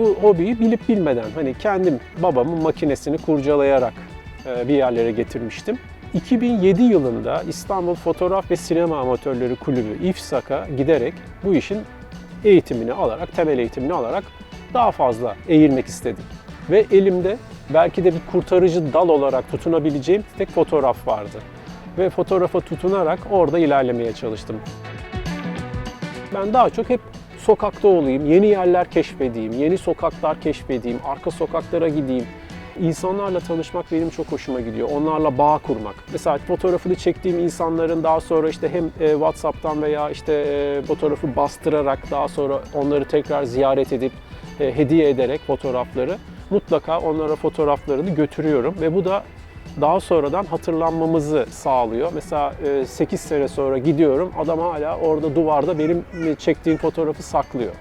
bu hobiyi bilip bilmeden hani kendim babamın makinesini kurcalayarak e, bir yerlere getirmiştim. 2007 yılında İstanbul Fotoğraf ve Sinema Amatörleri Kulübü İFSAK'a giderek bu işin eğitimini alarak, temel eğitimini alarak daha fazla eğilmek istedim. Ve elimde belki de bir kurtarıcı dal olarak tutunabileceğim tek fotoğraf vardı. Ve fotoğrafa tutunarak orada ilerlemeye çalıştım. Ben daha çok hep sokakta olayım, yeni yerler keşfedeyim, yeni sokaklar keşfedeyim, arka sokaklara gideyim. İnsanlarla tanışmak benim çok hoşuma gidiyor. Onlarla bağ kurmak. Mesela fotoğrafını çektiğim insanların daha sonra işte hem e, WhatsApp'tan veya işte e, fotoğrafı bastırarak daha sonra onları tekrar ziyaret edip e, hediye ederek fotoğrafları mutlaka onlara fotoğraflarını götürüyorum ve bu da daha sonradan hatırlanmamızı sağlıyor. Mesela 8 sene sonra gidiyorum, adam hala orada duvarda benim çektiğim fotoğrafı saklıyor.